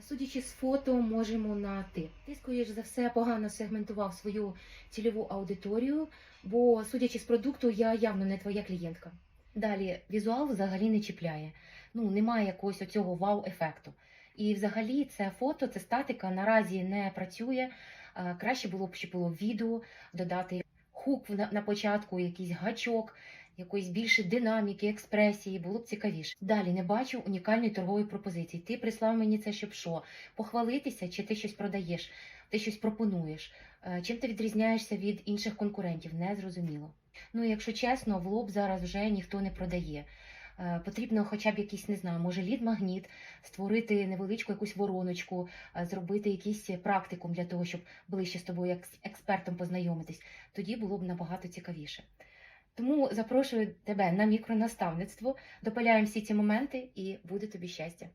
Судячи з фото, можемо на ти. Ти, скоріш за все, погано сегментував свою цільову аудиторію, бо, судячи з продукту, я явно не твоя клієнтка. Далі, візуал взагалі не чіпляє. Ну, немає якогось оцього вау-ефекту. І взагалі це фото, це статика наразі не працює. Е, Краще було б, щоб було відео, додати хук на початку, якийсь гачок, якоїсь більше динаміки, експресії, було б цікавіше. Далі не бачу унікальної торгової пропозиції. Ти прислав мені це, щоб що? Похвалитися, чи ти щось продаєш, ти щось пропонуєш? Е, Чим ти відрізняєшся від інших конкурентів? Не зрозуміло. Ну, якщо чесно, в лоб зараз вже ніхто не продає. Е, Потрібно хоча б якийсь, не знаю, може лід-магніт, створити невеличку якусь вороночку, е, зробити якийсь практикум для того, щоб ближче з тобою як з експертом познайомитись. Тоді було б набагато цікавіше. Тому запрошую тебе на мікронаставництво, допиляємо всі ці моменти і буде тобі щастя.